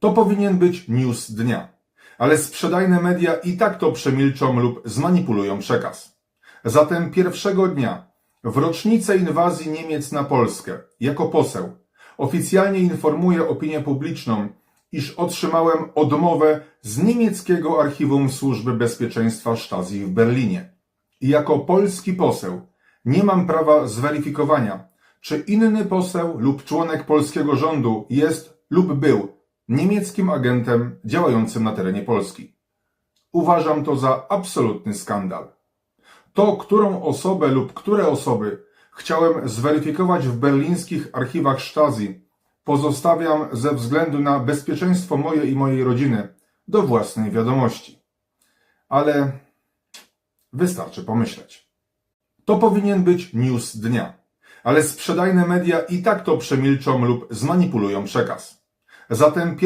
To powinien być news dnia. Ale sprzedajne media i tak to przemilczą lub zmanipulują przekaz. Zatem pierwszego dnia, w rocznicę inwazji Niemiec na Polskę, jako poseł, oficjalnie informuję opinię publiczną, iż otrzymałem odmowę z niemieckiego archiwum Służby Bezpieczeństwa Stasi w Berlinie. I jako polski poseł nie mam prawa zweryfikowania, czy inny poseł lub członek polskiego rządu jest lub był niemieckim agentem działającym na terenie Polski. Uważam to za absolutny skandal. To, którą osobę lub które osoby chciałem zweryfikować w berlińskich archiwach Stasi, pozostawiam ze względu na bezpieczeństwo moje i mojej rodziny do własnej wiadomości. Ale wystarczy pomyśleć. To powinien być news dnia. Ale sprzedajne media i tak to przemilczą lub zmanipulują przekaz. Zatem